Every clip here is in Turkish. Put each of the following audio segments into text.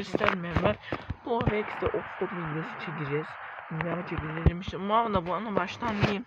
istemeyen var. Bu Rex'te offroad videosu çekeceğiz. Dünyama çekeceğiz demiştim. Bu arada bu anı baştan diyeyim.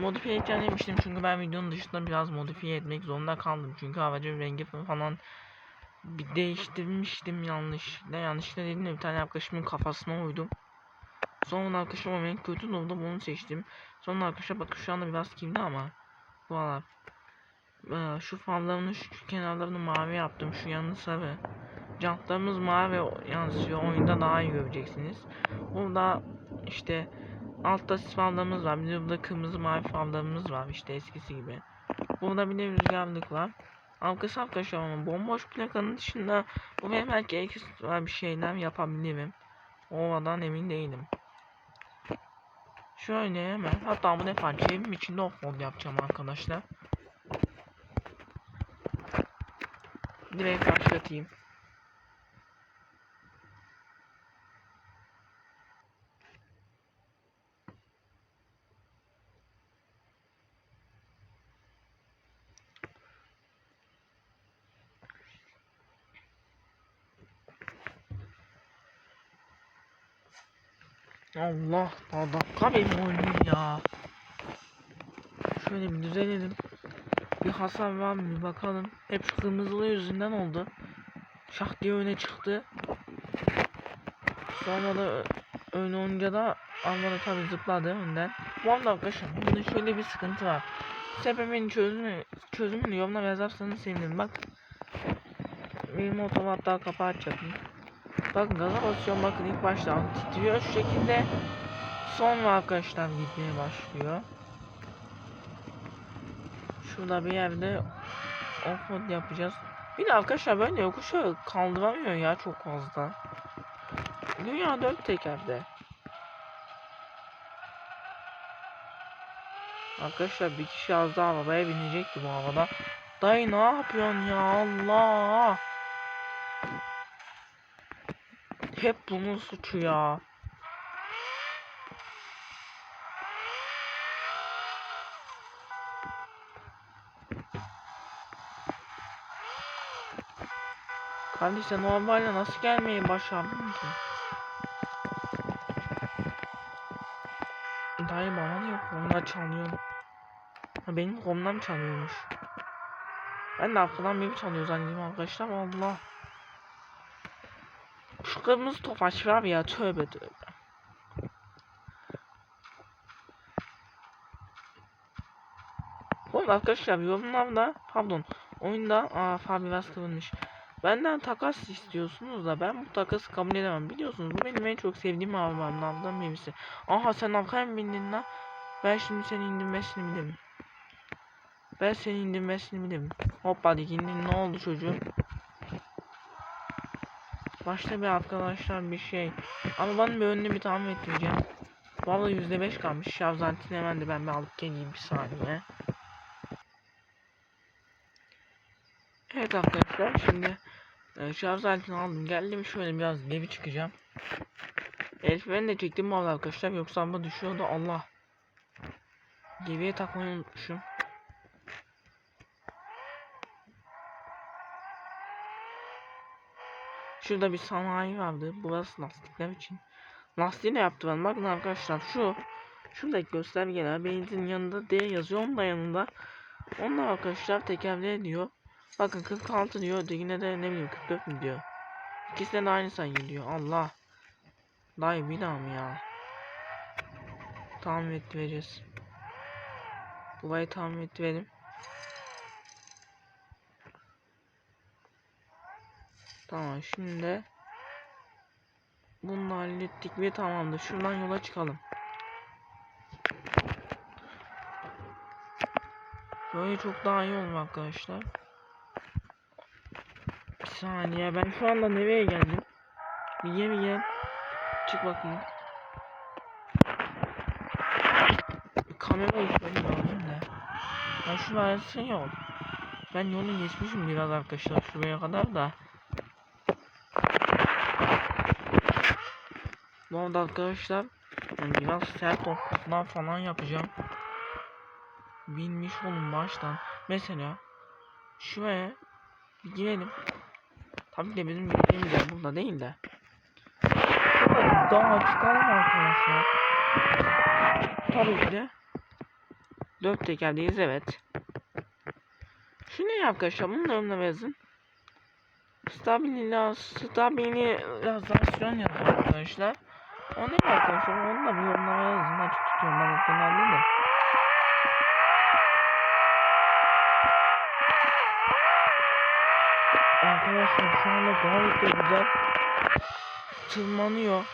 Modifiye edeceğim demiştim çünkü ben videonun dışında biraz modifiye etmek zorunda kaldım. Çünkü aracın rengi falan bir değiştirmiştim yanlışlıkla. Yanlışlıkla dedim de bir tane arkadaşımın kafasına uydum. Sonra arkadaşım o renk kötü oldu bunu seçtim. Sonra arkadaşlar bakın şu anda biraz kirli ama. Bu aralar. Ee, şu fanlarını şu kenarlarını mavi yaptım. Şu yanı sarı. Jantlarımız mavi yansıyor. Oyunda daha iyi göreceksiniz. Burada işte altta sis fanlarımız var. Bir burada kırmızı mavi fanlarımız var. işte eskisi gibi. Burada bir de rüzgarlık var. Arkası arkadaşlar ama bomboş plakanın dışında bu ve belki ekstra bir şeyler yapabilirim. Ovadan emin değilim. Şöyle hemen hatta bu defa cebim içinde offroad yapacağım arkadaşlar. Direkt başlatayım. Allah dakika benim oyunum ya. Şöyle bir düzelelim. Bir hasar var mı bakalım. Hep şu kırmızılı yüzünden oldu. Şah diye öne çıktı. Sonra da öne olunca da Alman'a tabi zıpladı önden. Arada arkadaşlar bunda şöyle bir sıkıntı var. Sebebin çözümü, çözümünü yorumla yazarsanız sevinirim. Bak. Benim otomu hatta kapağı açacaktım. Bakın gaza basıyorum bakın ilk başta titriyor şu şekilde. Sonra arkadaşlar gitmeye başlıyor. Şurada bir yerde offroad yapacağız. Bir de arkadaşlar böyle yokuşu kaldıramıyor ya çok fazla. Dünya dört tekerde. Arkadaşlar bir kişi az daha arabaya binecekti bu havada. Dayı ne yapıyorsun ya Allah. Hep bunun suçu ya. Kardeş sen o arabayla nasıl gelmeyi başardın ki? Dayı bana niye komuna çalıyorsun? Ha benim komundan çalıyormuş. Ben de arkadan beni çalıyor zannediyorum arkadaşlar Allah. Şu kırmızı tofaş var ya tövbe tövbe. Oğlum arkadaşlar yorumlarda pardon oyunda aa Fabi biraz kıvırmış. Benden takas istiyorsunuz da ben bu takası kabul edemem. Biliyorsunuz bu benim en çok sevdiğim arabamlardan birisi. Aha sen arkaya mı bindin lan? Ben şimdi seni indirmesini bilirim. Ben seni indirmesini bilirim. Hoppa hadi indin ne oldu çocuğum? Başta bir arkadaşlar bir şey. Arabanın bir önünü bir tamir ettireceğim. Yüzde beş kalmış. Şarj aletini hemen de ben bir alıp geleyim bir saniye. Evet arkadaşlar şimdi e, şarj aletini aldım. Geldim şöyle biraz geri çıkacağım. Elif ben de çektim arada arkadaşlar yoksa bu düşüyordu Allah. Geriye takmayı unutmuşum. Şurada bir sanayi vardı. Burası lastikler için. Lastiği ne yaptı ben? Bakın arkadaşlar şu şuradaki göstergeler benzin yanında D yazıyor. Onun da yanında. Onlar arkadaşlar tekerleğe diyor. Bakın 46 diyor. Yine de ne bileyim 44 mi diyor. İkisi de aynı sayı diyor. Allah. Dayı bir daha mı ya? Tamir ettireceğiz. Burayı tamir ettirelim. Tamam şimdi bunu hallettik ve tamamdır. Şuradan yola çıkalım. Böyle çok daha iyi olur arkadaşlar. Saniye ben şu anda nereye geldim? Gel gel. Çık bakayım. Kamera yükledim lazım da. Ben şu versin yok. Ben yolu geçmişim biraz arkadaşlar şuraya kadar da. Bu arada arkadaşlar yani biraz sert okutma falan yapacağım. Bilmiş olun baştan. Mesela şuraya bir girelim. Tabii ki bizim gittiğimiz yer burada değil de. Dağa çıkalım arkadaşlar. Tabii ki de. Dört tekerdeyiz evet. Şu ne arkadaşlar? Bunu da önüne yazın. Stabila, stabilizasyon yazıyor arkadaşlar. O ne arkadaşlar? Onu da bir yorumlara yazın. Açık tutuyorum ben hep genelde Arkadaşlar şu anda gayet de güzel tırmanıyor.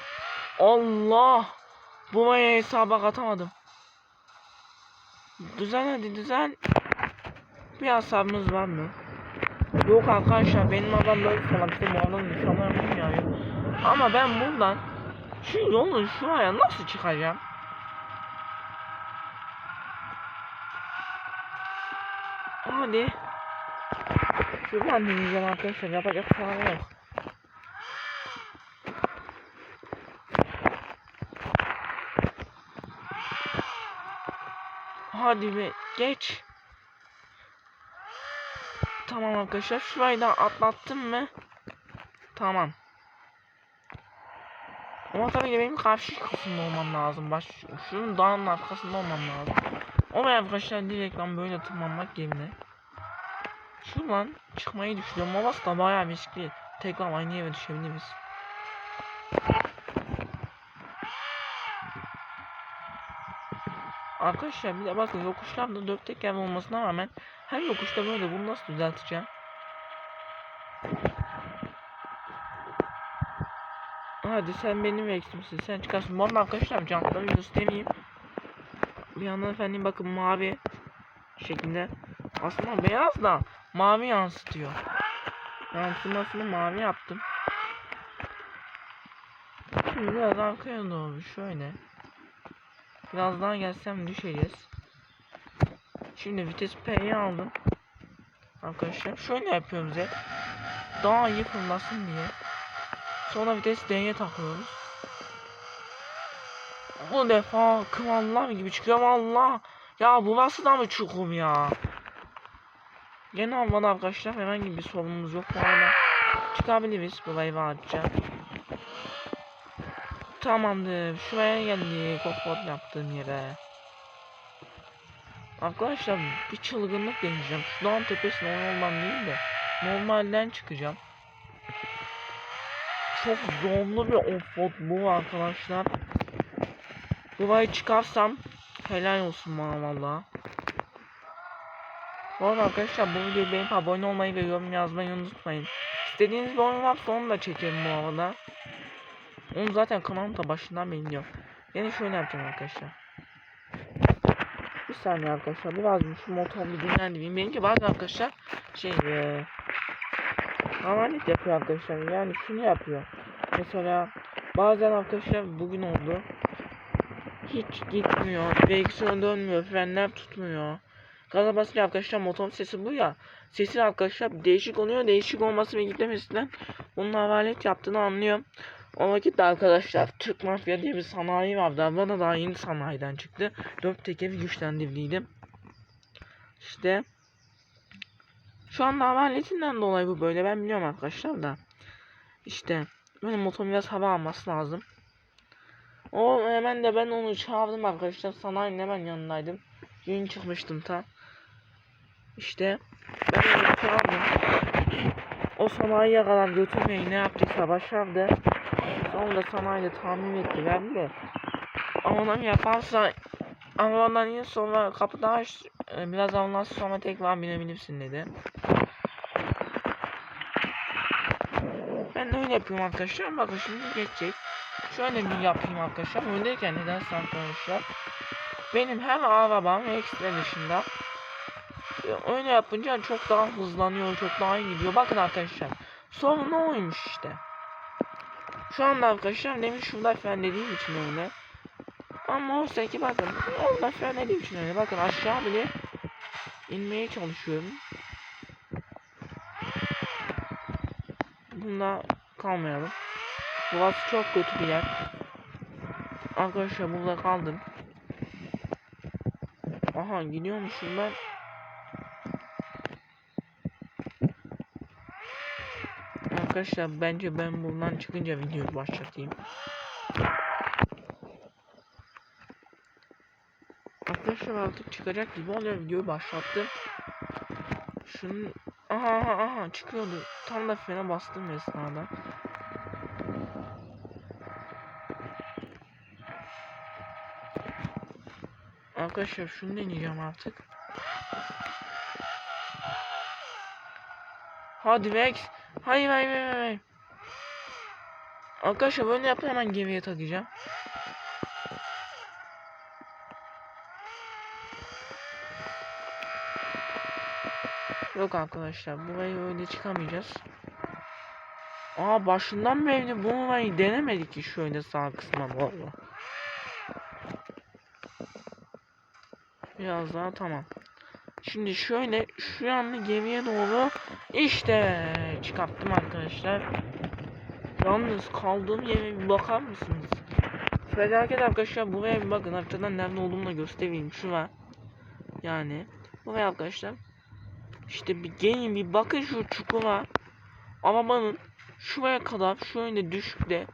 Allah! Bu maya hesaba katamadım. Düzen hadi düzen. Bir hasabımız var mı? Yok arkadaşlar benim adam böyle salakta bu adam insanlar bilmiyor. Ama ben buradan şu yolun şuraya nasıl çıkacağım? Hadi. Şuradan deneyeceğim arkadaşlar yapacak falan yok. Hadi be geç. Tamam arkadaşlar şurayı da atlattım mı? Tamam. Ama tabii ki benim karşı kısımda olmam lazım. Baş, şunun dağın arkasında olmam lazım. Ama arkadaşlar direkt ben böyle tırmanmak yerine Şuradan çıkmayı düşünüyorum. Ama aslında bayağı riskli. Tekrar aynı yere düşebiliriz. Arkadaşlar bir de bakın yokuşlarda dört teker olmasına rağmen her yokuşta böyle bunu nasıl düzelteceğim? Hadi sen benim eksimsin sen çıkarsın. Bu arada arkadaşlar canlıları göstereyim. Bir yandan efendim bakın mavi şeklinde. Aslında beyaz da mavi yansıtıyor. Yansımasını mavi yaptım. Şimdi biraz arkaya doğru şöyle. Biraz daha gelsem düşeceğiz. Şimdi vites P'yi aldım. Arkadaşlar şöyle yapıyoruz hep. Daha iyi fırlasın diye. Sonra vites D'ye takıyoruz. Bu defa kıvallar gibi çıkıyor Allah. Ya bu nasıl da mı çukur ya? Gene havada arkadaşlar herhangi bir sorunumuz yok bu arada. Çıkabiliriz burayı rahatça. Tamamdır. Şuraya geldik. Offroad yaptığım yere. Arkadaşlar bir çılgınlık deneyeceğim. Şu dağın tepesine yoldan değil de normalden çıkacağım. Çok zorlu bir offroad bu arkadaşlar. Burayı çıkarsam helal olsun bana valla. Bu arada arkadaşlar bu videoyu beğenip abone olmayı ve yorum yazmayı unutmayın. İstediğiniz bir oyun varsa onu da çekerim bu arada. Onu zaten kanalımda başından biliniyor. Yine şöyle yapacağım arkadaşlar. Bir saniye arkadaşlar biraz şu motoru bir dinlendireyim. Benimki bazı arkadaşlar şey eee Amanet yapıyor arkadaşlar yani şunu yapıyor. Mesela bazen arkadaşlar bugün oldu. Hiç gitmiyor. Direksiyon dönmüyor. Frenler tutmuyor. Gaza basınca arkadaşlar motor sesi bu ya. Sesi arkadaşlar değişik oluyor. Değişik olması ve gitmemesinden onun havalet yaptığını anlıyorum. O vakit de arkadaşlar Türk Mafya diye bir sanayi vardı. Bana daha yeni sanayiden çıktı. Dört tekeri güçlendirdiydim. İşte şu anda havaletinden dolayı bu böyle ben biliyorum arkadaşlar da. İşte benim motorum biraz hava alması lazım. O hemen de ben onu çağırdım arkadaşlar. Sanayinin hemen yanındaydım. Yeni çıkmıştım ta. İşte ben onu çağırdım. O sanayiye kadar götürmeyi ne yaptıysa başardı. Sonra da sanayide tamir ettiler de. Ama onu yaparsa arabadan in sonra kapıda aç e, biraz anlatsın sonra tekrar binebilirsin dedi. Ben de öyle yapıyorum arkadaşlar. Bakın şimdi geçecek. Şöyle bir yapayım arkadaşlar. Öndeyken nedense arkadaşlar. Benim hem arabam ekstra dışında öyle yapınca çok daha hızlanıyor, çok daha iyi gidiyor. Bakın arkadaşlar. Sorun oymuş işte. Şu anda arkadaşlar demin şurada frenlediğim için öyle. Ama oysa ki bakın orada frenlediğim için öyle. Bakın aşağı bile inmeye çalışıyorum. Bunda kalmayalım. Burası çok kötü bir yer. Arkadaşlar burada kaldım. Aha gidiyormuşum ben. Arkadaşlar bence ben buradan çıkınca videoyu başlatayım. Arkadaşlar artık çıkacak gibi oluyor videoyu başlattım. Şunun aha aha aha çıkıyordu. Tam da frene bastım esnada. Arkadaşlar şunu deneyeceğim artık. Hadi Vex. Hayır hayır hayır hayır. Arkadaşlar böyle yap hemen gemiye takacağım. Yok arkadaşlar burayı öyle çıkamayacağız. Aa başından beri bu burayı denemedik ki şöyle sağ kısma valla. Biraz daha tamam. Şimdi şöyle şu anda gemiye doğru işte çıkarttım arkadaşlar. Yalnız kaldığım yere bir bakar mısınız? Felaket arkadaşlar buraya bir bakın haritadan nerede olduğumu da göstereyim şu var. Yani buraya arkadaşlar. İşte bir gelin bir bakın şu çukura. Arabanın şuraya kadar şöyle düşükte.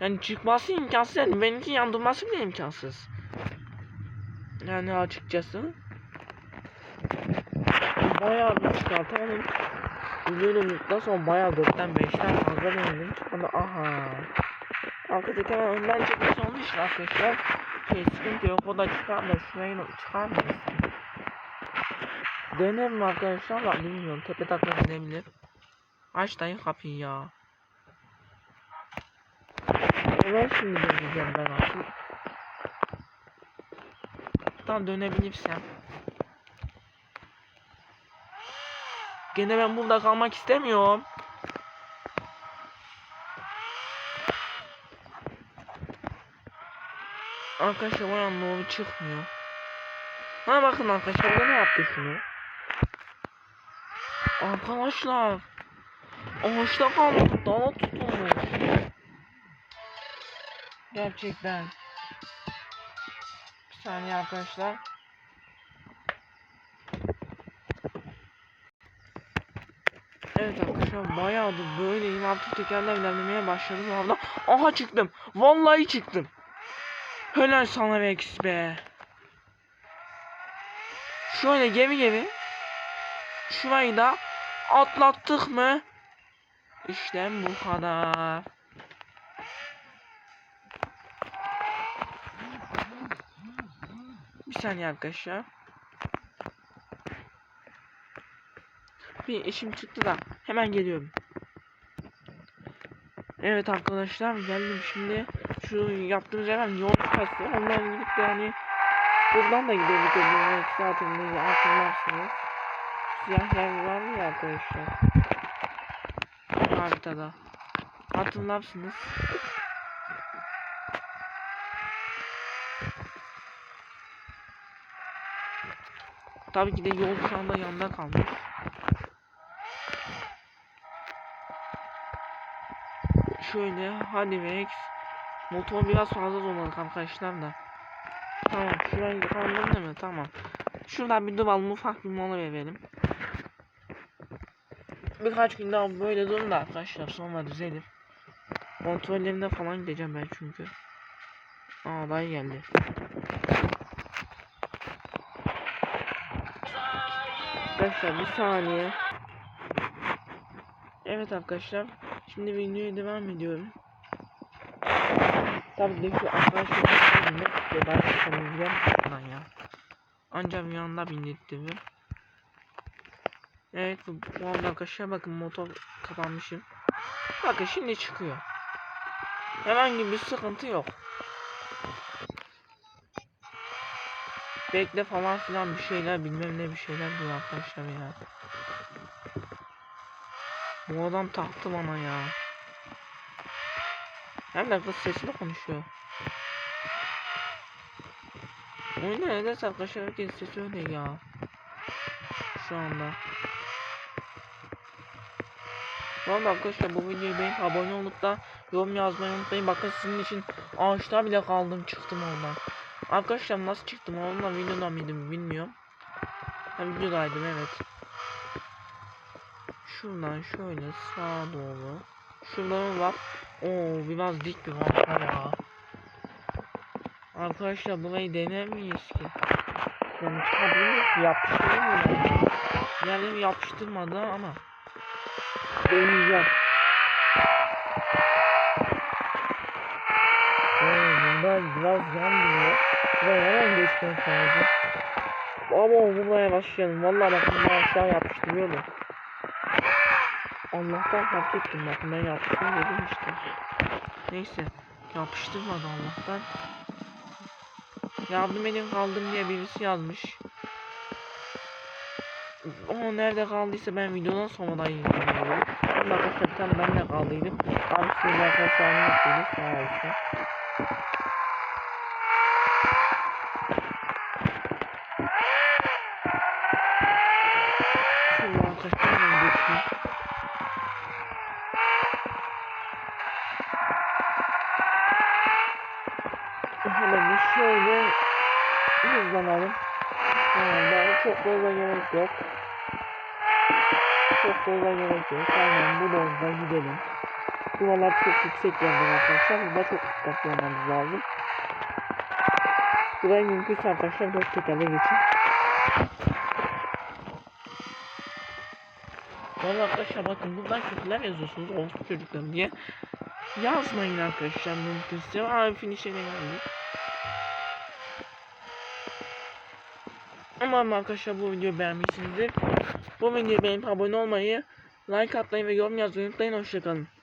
Yani çıkması imkansız yani benimki yandırması bile imkansız. Yani açıkçası. Bayağı bir çıkartalım. Videodan sonra bayağı 4'ten 5'ten fazla denedim. Ama aha. Arkadaki hemen önden çıkmış olduğu için arkadaşlar. Şey sıkıntı yok o da çıkar da şurayı çıkarmayız. Dener mi arkadaşlar? Bak bilmiyorum. Tepe takla denebilir. Aç dayı kapıyı ya. Ben şimdi deneyeceğim ben asıl. Tam dönebilirsem. Gene ben burada kalmak istemiyorum. Arkadaşlar bana doğru çıkmıyor. Ha bakın arkadaşlar bu ne yaptı şunu? Arkadaşlar ağaçta kaldık dala tutulmuş. Gerçekten. Bir saniye arkadaşlar. Evet arkadaşlar bayağıdır böyleyim artık tekerler ilerlemeye başladım orada. Aha çıktım. Vallahi çıktım. Helal sana Rex be. Şöyle gemi gemi. Şurayı da atlattık mı? İşte bu kadar. Bir saniye arkadaşlar. Bir işim çıktı da hemen geliyorum. Evet arkadaşlar geldim şimdi. Şu yaptığımız yerden yol kastı. Ondan gidip de hani buradan da gidelim. Evet zaten ne hatırlarsınız. Siyah yer var ya arkadaşlar. Haritada. Hatırlarsınız. Tabii ki de yol şu anda yanında kalmış. Şöyle hadi Vex. Motor biraz fazla zorladık arkadaşlar da. Tamam şurayı kaldırdın değil mi? Tamam. Şuradan bir duralım ufak bir mola verelim. Birkaç gün daha böyle durun da arkadaşlar sonra düzelir. Kontrollerine falan gideceğim ben çünkü. Aa dayı geldi. Arkadaşlar bir saniye. Evet arkadaşlar. Şimdi videoya devam ediyorum. Tabii ki şu arkadaşlar ne istiyor ben konuşacağım lan ya. Ancak anda bindirdim. Evet bu, bu anda arkadaşlar bakın motor kapanmışım. Bakın şimdi çıkıyor. Herhangi bir sıkıntı yok. Bekle falan filan bir şeyler bilmem ne bir şeyler diyor arkadaşlar ya. Bu adam taktı bana ya. Hem de kız sesle konuşuyor. Oyunda nedense arkadaşlar herkes sesi öyle ya. Şu anda. Bu arada arkadaşlar bu videoyu beğenip abone olup da yorum yazmayı unutmayın. Bakın sizin için ağaçta bile kaldım çıktım oradan. Arkadaşlar nasıl çıktım onunla videoda mıydım bilmiyorum. Ha videodaydım evet. Şuradan şöyle sağa doğru. Şuradan bak. Oo biraz dik bir rampa ya. Arkadaşlar burayı dener miyiz ki? Yani çıkabilir miyiz ki? Yapıştırır mı? Yani yapıştırmadı ama. Deneyeceğim. Bunda biraz yan duruyor. Buraya hemen geçmek lazım. Ama buraya başlayalım. Vallahi bak bunu aşağı yapıştırıyordum. Allah'tan fark ettim bak ben yapıştım dedim işte. Neyse yapıştırmadı Allah'tan. Yardım edin kaldım diye birisi yazmış. O nerede kaldıysa ben videodan sonra da. Ama arkadaşlar ben de kaldıydım. Abi size arkadaşlar yok dedi sağ olsun. Şöyle arkadaşlar ben geçeyim. Hemen bir şöyle hızlanalım. Yani daha çok fazla gerek yok. Çok fazla gerek yok. Aynen bu dozda gidelim. Buralar çok yüksek yerler arkadaşlar. Burada çok dikkatli olmamız lazım. Burayı mümkünse arkadaşlar dört tekerle geçin. Valla arkadaşlar bakın buradan kötüler yazıyorsunuz olsun çocuklarım diye. Yazmayın arkadaşlar mümkünse. Abi finish'e geldik. Umarım arkadaşlar bu videoyu beğenmişsinizdir. Bu videoyu beğenip abone olmayı, like atmayı ve yorum yazmayı unutmayın. Hoşçakalın.